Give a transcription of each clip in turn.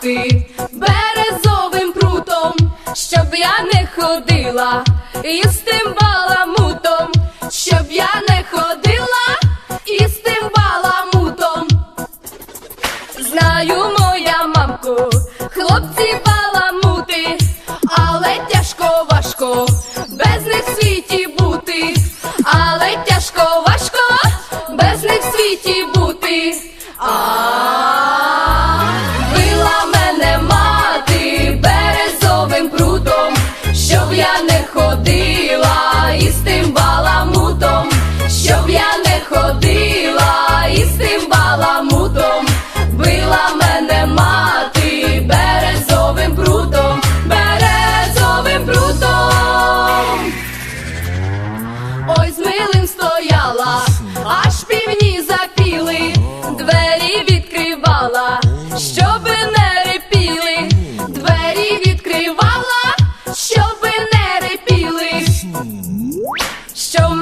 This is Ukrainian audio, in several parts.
ти березовим прутом, щоб я не ходила, і з тим баламутом, щоб я не ходила, і з тим баламутом. Знаю моя мамку, хлопці. щоб я не ходив.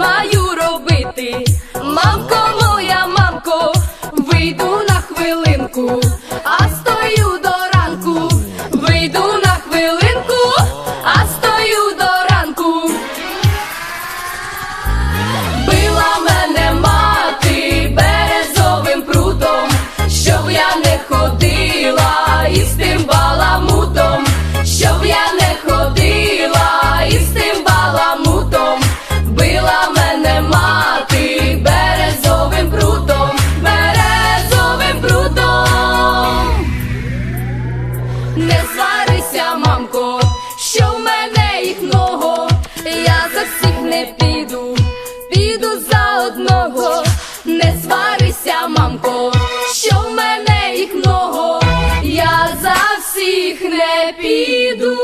маю робити? Мамко моя, мамко, вийду на хвилинку. одного, не сварися, мамко, що в мене їх много, я за всіх не піду.